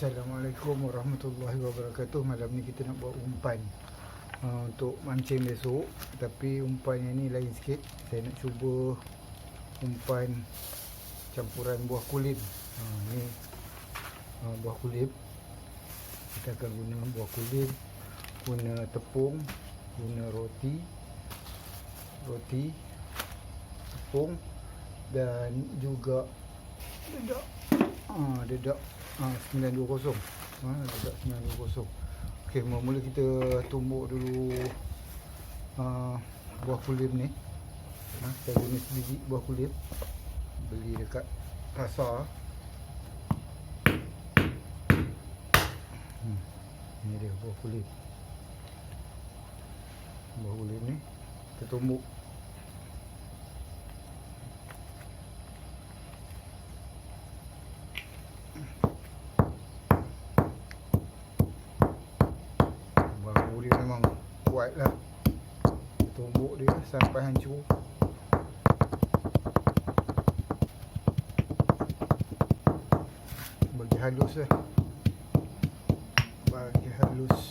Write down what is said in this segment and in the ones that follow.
Assalamualaikum warahmatullahi wabarakatuh. Malam ni kita nak buat umpan uh, Untuk mancing besok. Tapi umpan yang ni lain sikit. Saya nak cuba Umpan Campuran buah kulit. Uh, Ni uh, Buah kulit. Kita akan guna buah kulit Guna tepung Guna roti Roti Tepung Dan juga Dedak. Ah, dedak ah, 920 ah, Dedak 920 Okey, mula-mula kita tumbuk dulu ah, Buah kulit ni. Ah, Saya guna sebiji buah kulit. Beli dekat pasar. Hmm. Ni dia buah kulit. Buah kulit ni Kita tumbuk Bambu dia memang kuat lah Tumbuk dia sampai hancur. Bagi halus lah. Bagi halus.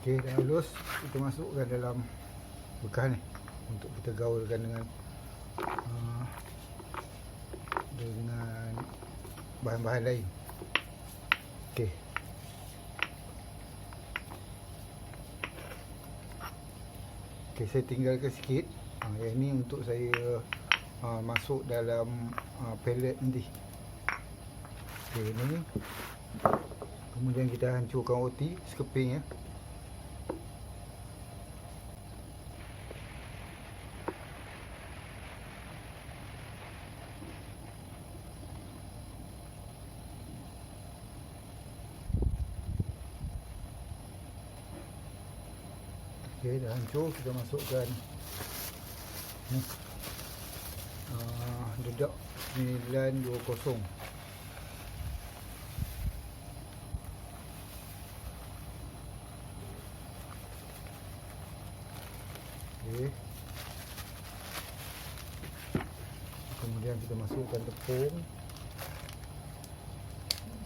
Okey dah halus. Kita masukkan dalam bekas ni untuk kita gaulkan dengan uh, dengan bahan-bahan lain. Okey. Okey, saya tinggalkan sikit. Uh, yang ini untuk saya uh, masuk dalam uh, pellet nanti. Okey, ini. Kemudian kita hancurkan roti sekeping ya. Okey, dah hancur. Kita masukkan ni. Uh, dedak 920. Okey. Kemudian kita masukkan tepung.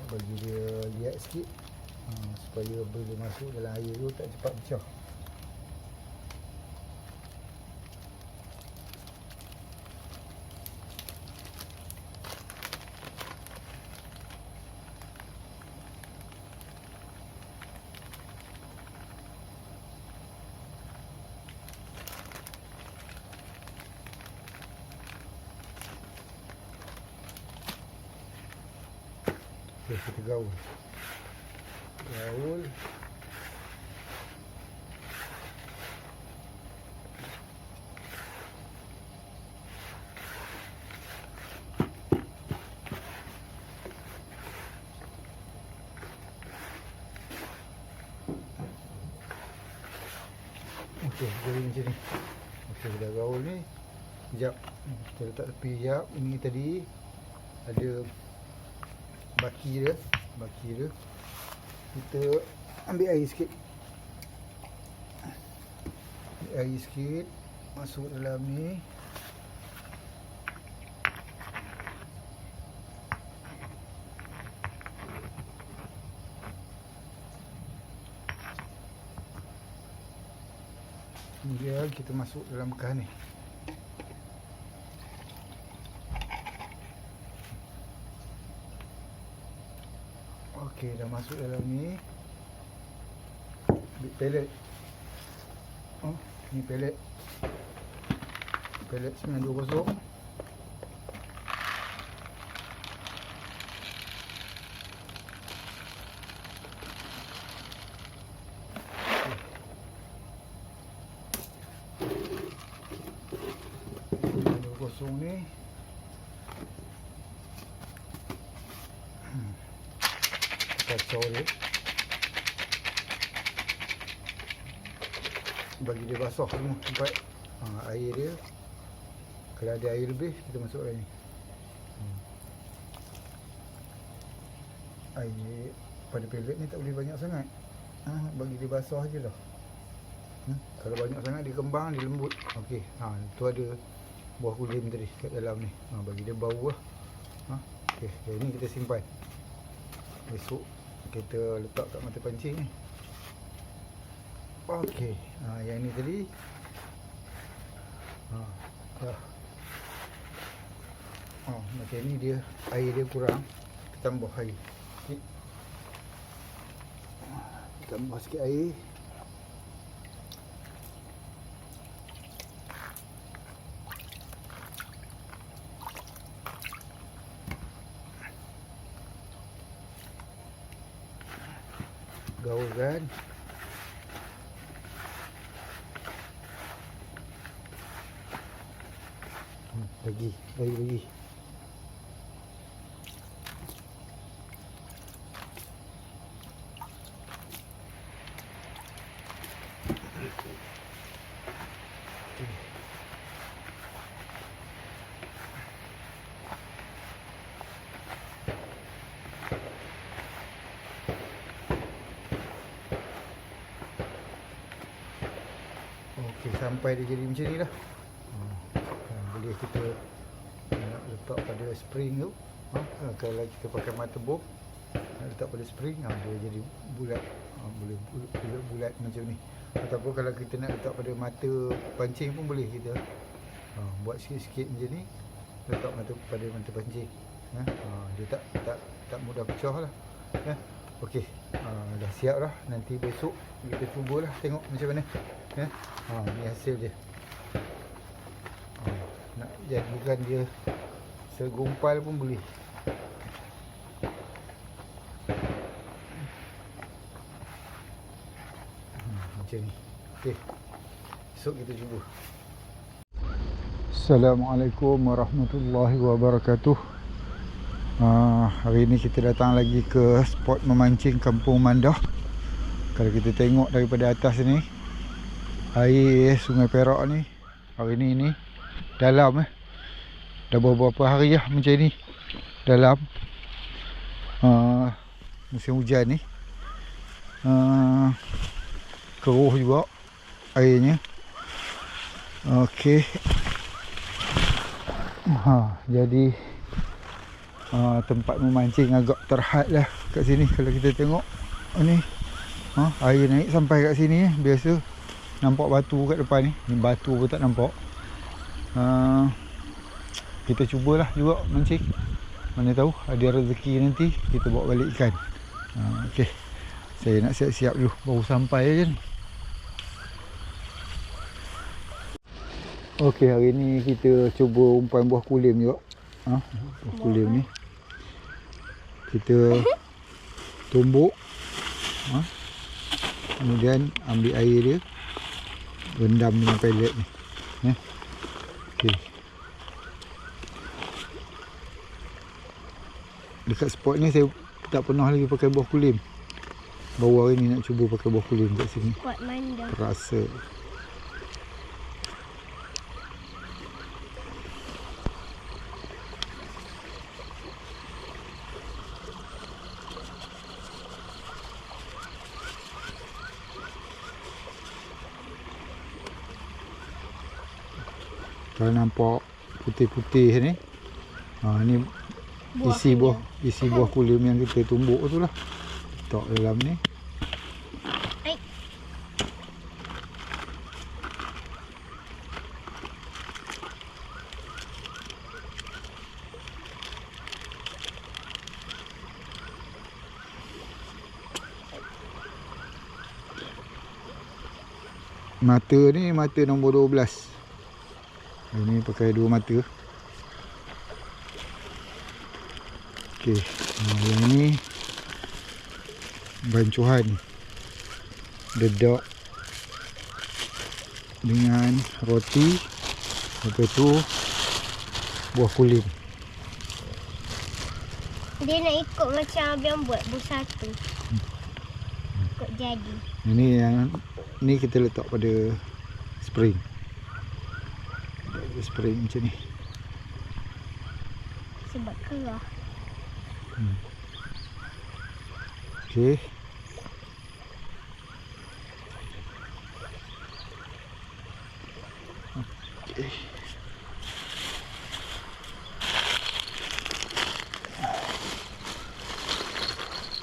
Bagi dia liat sikit. Supaya bila masuk dalam air tu tak cepat pecah. Okey, kita gaul. Gaul. Okey, jadi macam ni. Okey, dah gaul ni. Sekejap. Kita letak tepi sekejap. Ini tadi ada baki dia baki dia kita ambil air sikit. Ambil air sikit masuk dalam ni. Kemudian kita masuk dalam bekas ni masuk dalam ni. Ambil pellet. Oh, ni pellet. Pellet 920. Kacau bagi dia basah semua tempat ha, air dia kalau ada air lebih kita masuk air ni hmm. air pada pellet ni tak boleh banyak sangat ha, bagi dia basah je lah Hmm? Kalau banyak sangat dia kembang, dia lembut. Okey. Ha, tu ada buah kulim tadi kat dalam ni. Ha, bagi dia bau lah. Ha? Okey, yang ni kita simpan. Besok kita letak kat mata pancing ni. Okey. Ha, yang ni tadi. Ha, dah. Oh, macam ni dia air dia kurang. Kita tambah air. Okey. Tambah sikit air. gaulkan hmm, lagi lagi lagi Okey, sampai dia jadi macam ni dah. Ha, boleh kita nak letak pada spring tu. Ha, ha, kalau kita pakai mata bob, nak letak pada spring, ha, dia jadi bulat. Ha, boleh bulat, bulat, macam ni. Ataupun kalau kita nak letak pada mata pancing pun boleh kita. Ha, buat sikit-sikit macam ni, letak mata pada mata pancing. Ha, ha, dia tak tak tak mudah pecah lah. Ya. Okey, ha, dah siap dah. Nanti besok kita cubalah tengok macam mana. Ya. Ha, ni hasil dia. Ha, nak jadikan dia segumpal pun boleh. Hmm, macam ni. Okey. Esok kita cuba. Assalamualaikum warahmatullahi wabarakatuh. Uh, hari ni kita datang lagi ke spot memancing Kampung Mandah. Kalau kita tengok daripada atas ni, air Sungai Perak ni hari ni ni dalam eh. Dah beberapa hari lah macam ni. Dalam uh, musim hujan ni. Uh, keruh juga airnya. Okey. Ha, jadi uh, tempat memancing agak terhad lah kat sini kalau kita tengok ni. Ha, air naik sampai kat sini eh. Biasa nampak batu kat depan ni. Ni batu pun tak nampak. Uh, kita cubalah juga mancing. Mana tahu ada rezeki nanti kita bawa balik ikan. Uh, Okey. Saya nak siap-siap dulu baru sampai je ni. Okey, hari ni kita cuba umpan buah kulim juga. Ha, buah kulim ni. Kita tumbuk. Ha. Kemudian ambil air dia. Rendam dengan pellet ni. Ya. Okey. Dekat spot ni saya tak pernah lagi pakai buah kulim. Baru hari ni nak cuba pakai buah kulim kat sini. Kuat manda. Terasa. Kalau nampak putih-putih ni. Ha ni Buah isi kulim. buah isi buah kulim yang kita tumbuk tu lah. Letak dalam ni. Mata ni mata nombor 12. Ini pakai dua mata. Okey. Ha, yang ni bancuhan dedak dengan roti lepas tu buah kulim Dia nak ikut macam abang buat busa tu. Ikut jadi. ini yang ni kita letak pada spring dia spray macam ni. Sebab kerah hmm. ok ok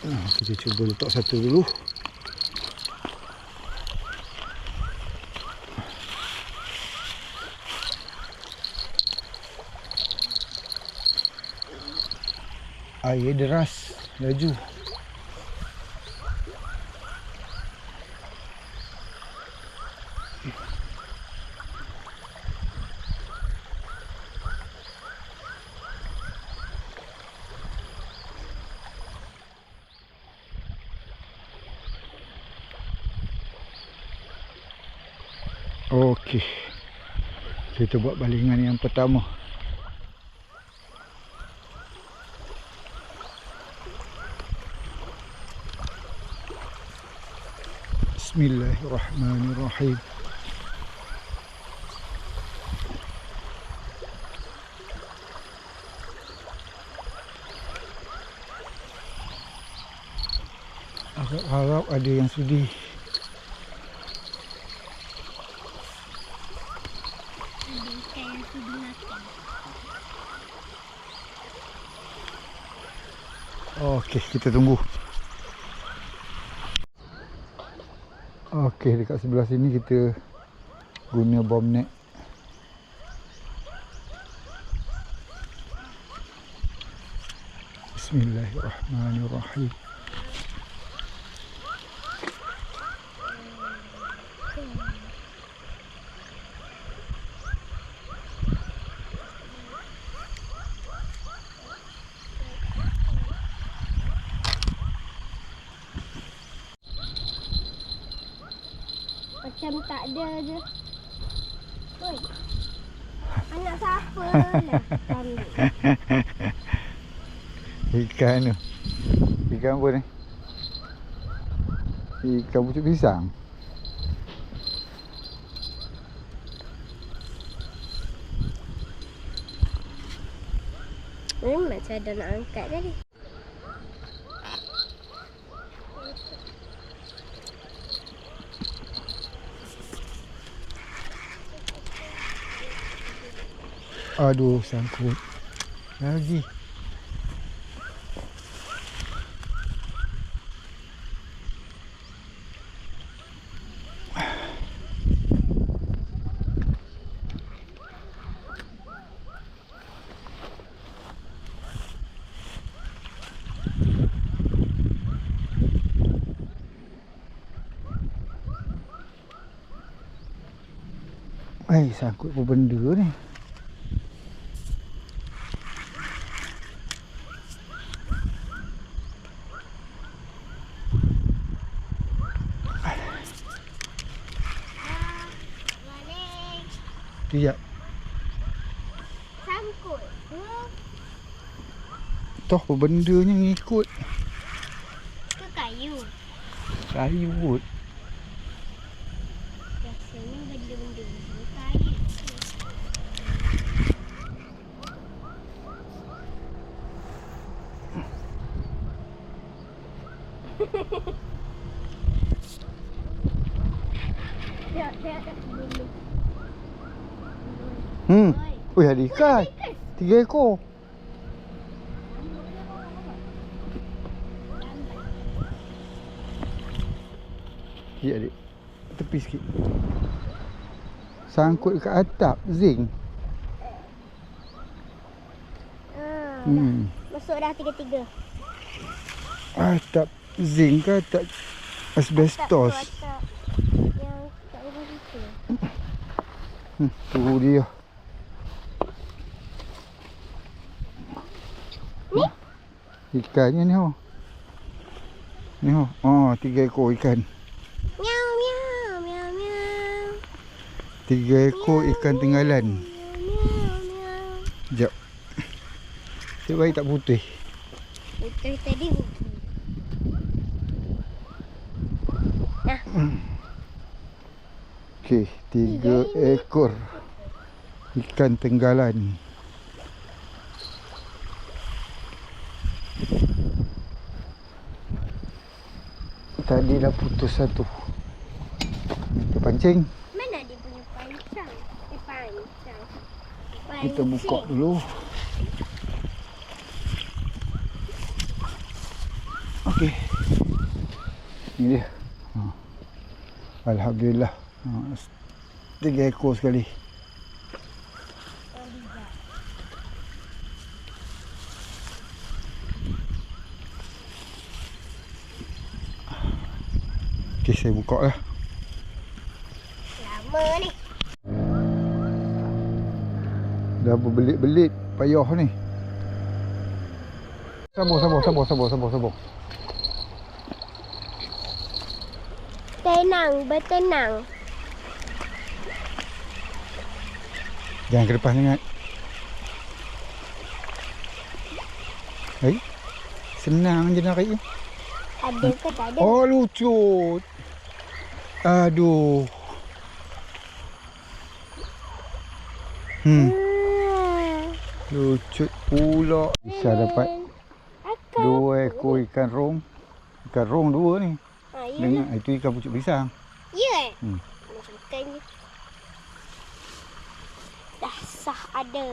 hmm, kita cuba letak satu dulu. Air deras laju. Okey. Kita buat balingan yang pertama. Bismillahirrahmanirrahim. Aku harap ada yang makan. Okey, kita tunggu. Okey, dekat sebelah sini kita guna bom net. Bismillahirrahmanirrahim. Macam tak ada je. Oi. Anak siapa lah ambil. Ikan tu. Ikan apa ni? Ikan pucuk pisang. Ni macam ada nak angkat tadi. Aduh, sangkut. Lagi. Sangkut apa benda ni? Tiap. Sangkut. Toh apa bendanya ngikut. Ke kayu. Kayu kot. Biasanya benda-benda ni kayu. Tengok, tengok, tengok dulu. Hmm. Oi. Oi, ada ikan. Tiga ekor. Ya, adik. Tepi sikit. Sangkut dekat atap zinc. Ah, dah. Hmm. Masuk dah tiga-tiga. Atap zinc ke atap asbestos? Tak tu, atap Yang kat rumah kita. Hmm, tu dia. Ni? Ikannya ni ho. Ni ho. Oh, tiga ekor ikan. Miau, miau, miau, miau. Tiga ekor ikan tinggalan. Miau, miau. Cik baik tak putih. Putih tadi putih. Nah, Okey, tiga ekor ikan tenggalan. Tadi dah putus satu. Kita pancing. mana dia punya pancang? Dia pancang. Kita buka dulu. Okey. Ini dia. Ha. Alhamdulillah. Ha. Tiga ekor sekali. Okey, saya buka lah. Lama ni. Dah berbelit-belit payah ni. Sabar, sabar, sabar, sabar, sabar, sabar. Tenang, bertenang. Jangan ke depan sangat. Hai. Senang je narik ni. Ada ke tak ada? Oh, lucut. Aduh. Hmm, lucut pula. Bisa dapat dua ekor ikan rong. Ikan rong dua ni. Ha, ya. Dengan itu ikan pucuk pisang. Ya. Hmm. Macam ikan je. Dah sah ada.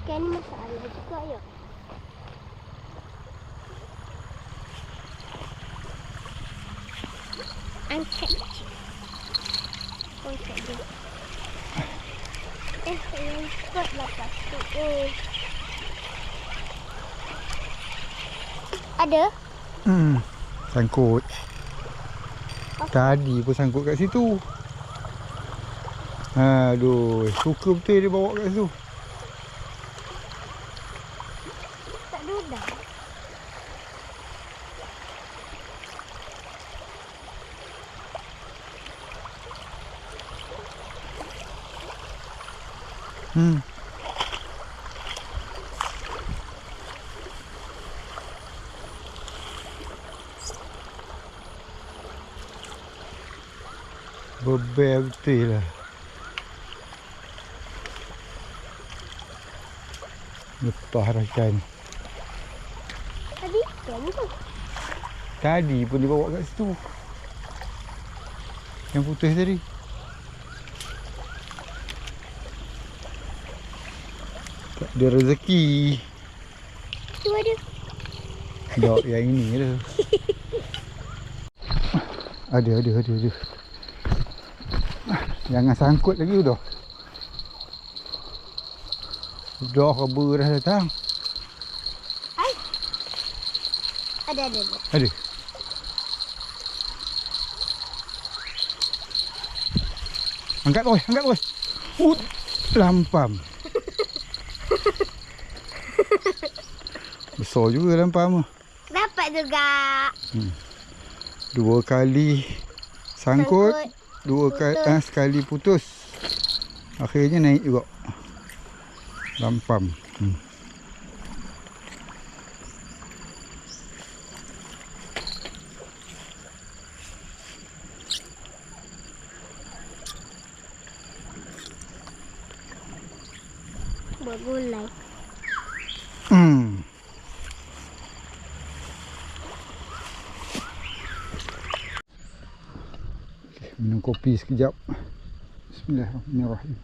Ikan ni masalah juga ya. Angkat je. Angkat je. Eh, saya angkat lah lepas tu. Oh. Ada? Hmm. Sangkut. Tadi pun sangkut kat situ. Aduh, suka betul dia bawa kat situ. Tak ada udang. Hmm. Bebel betul lah. Lepas dah ikan. Tadi ikan tu. Tadi pun dia bawa kat situ. Yang putus tadi. Ada rezeki. Tu ada. Dok yang ini tu. Ada, ada, ada, ada. Jangan sangkut lagi dah. Dah keba dah datang. Ada, ada, ada. Ada. Angkat oi, angkat oi. Ut lampam. Besar juga lampam tu. Dapat juga. Dua kali sangkut, dua kali putus. ah, sekali putus. Akhirnya naik juga. Lampam. Hmm. Bergulai. Hmm. Okey, Kopi sekejap. Bismillahirrahmanirrahim.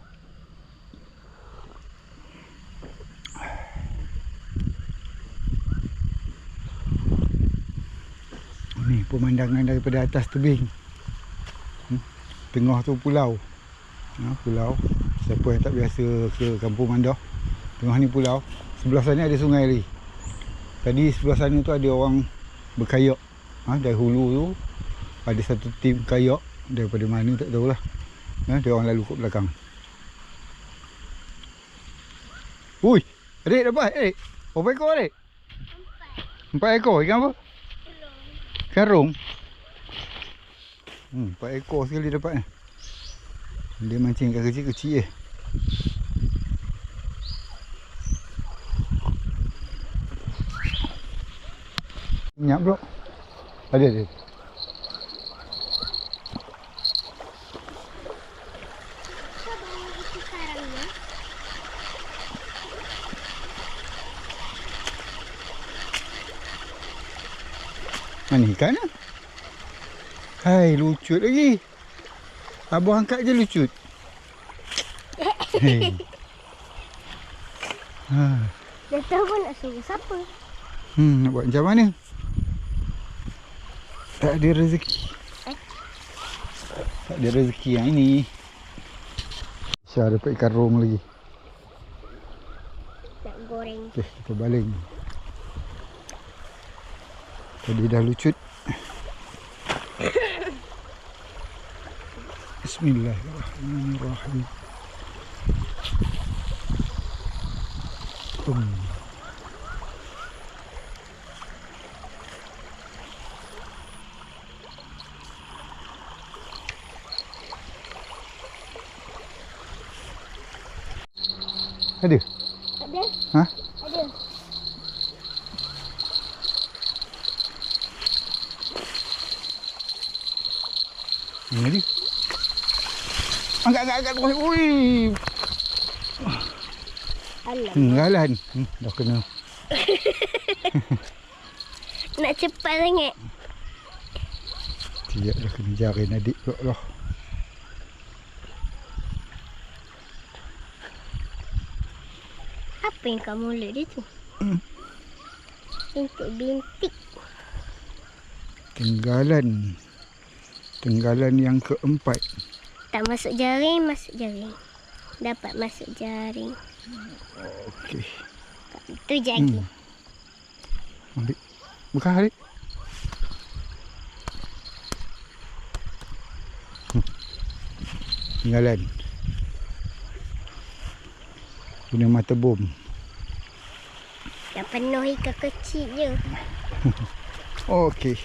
Ni pemandangan daripada atas tebing. Hmm. Tengah tu pulau. Ha, pulau. Siapa yang tak biasa ke kampung Mandah. Tengah ni pulau. Sebelah sana ada sungai lagi. Tadi sebelah sana tu ada orang berkayak. Ha, dari hulu tu ada satu tim kayak daripada mana tak tahulah. Ha, dia orang lalu kat belakang. Ui, adik dapat adik. Berapa ekor adik? Empat ekor. Ikan apa? Karung. Hmm, empat ekor sekali dapat ni. Dia mancing kat kecil-kecil je. Minyak bro. Ada ada. Mana ikan lah? Hai, lucut lagi. Abang angkat je lucut. Hei. Ha. Dah tahu pun nak suruh siapa. Hmm, nak buat macam mana? Tak ada rezeki. Eh? Tak ada rezeki yang ini. Syah dapat ikan rong lagi. Nak goreng. Okey, kita baling. Tadi dah lucut. Bismillahirrahmanirrahim. Um. Ada? Ada? Ha? Ada. Mana dia? Angkat, angkat, angkat. Ui. Alam. Tinggalan. Hmm, dah kena. Nak cepat sangat. Tidak dah kena jarin adik pula lah. Apa yang kat mulut dia tu? Hmm. Bintik-bintik. Tinggalan. Tinggalan yang keempat. Tak masuk jaring, masuk jaring. Dapat masuk jaring. Okey. Tu jadi. Hmm. Ambil. Buka adik. Hmm. Tinggalan. Guna mata bom. Dah penuh ikan kecil je. Okey.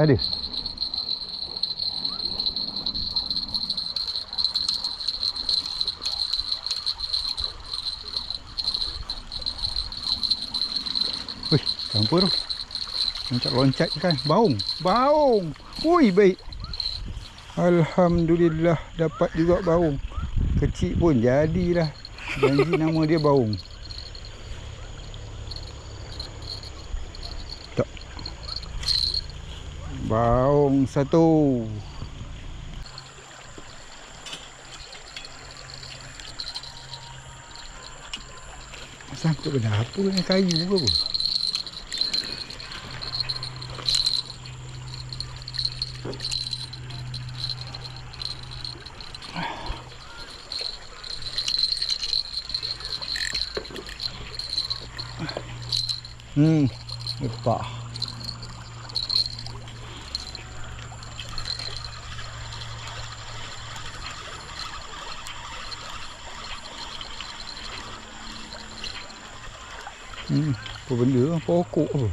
Ada. Wih, campur. Loncat-loncat kan. Baung. Baung. Ui, baik. Alhamdulillah dapat juga baung. Kecil pun jadilah. Janji nama dia baung. Baung satu. Sangkut benda apa ni kayu ke apa? Hmm, lepak. Hmm, apa benda lah, pokok apa?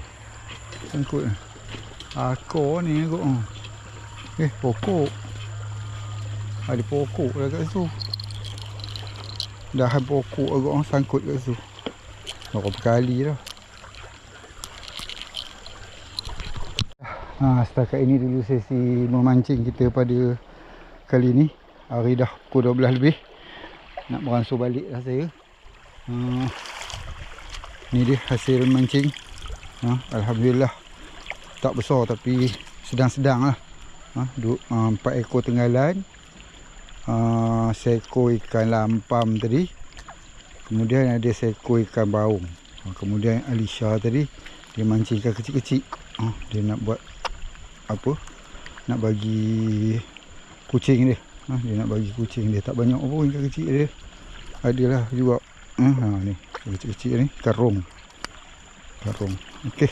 Sangkut ni. Ni kot. Eh, pokok. Ada pokok lah kat situ. Dahan pokok agak orang sangkut kat situ. Berapa kali dah. Ha, setakat ini dulu sesi memancing kita pada kali ni. Hari dah pukul 12 lebih. Nak beransur balik dah saya. Ha, ni dia hasil mancing. Ha, Alhamdulillah. Tak besar tapi sedang-sedang lah. Ha, duk, 4 ekor tenggalan. Ha, seekor ikan lampam tadi. Kemudian ada seekor ikan baung. Ha, kemudian Alisha tadi dia mancing ikan kecil-kecil. Ha, dia nak buat apa? Nak bagi kucing dia. Ha, dia nak bagi kucing dia. Tak banyak pun ikan kecil dia. Adalah juga. Ha, ha ni kecil-kecil ni karung. Karung. Okey.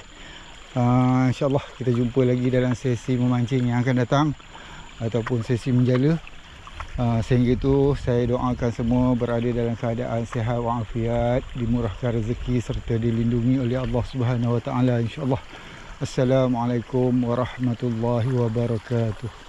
Uh, InsyaAllah kita jumpa lagi dalam sesi memancing yang akan datang Ataupun sesi menjala uh, Sehingga itu saya doakan semua berada dalam keadaan sihat walafiat Dimurahkan rezeki serta dilindungi oleh Allah Subhanahu Wa Taala InsyaAllah Assalamualaikum warahmatullahi wabarakatuh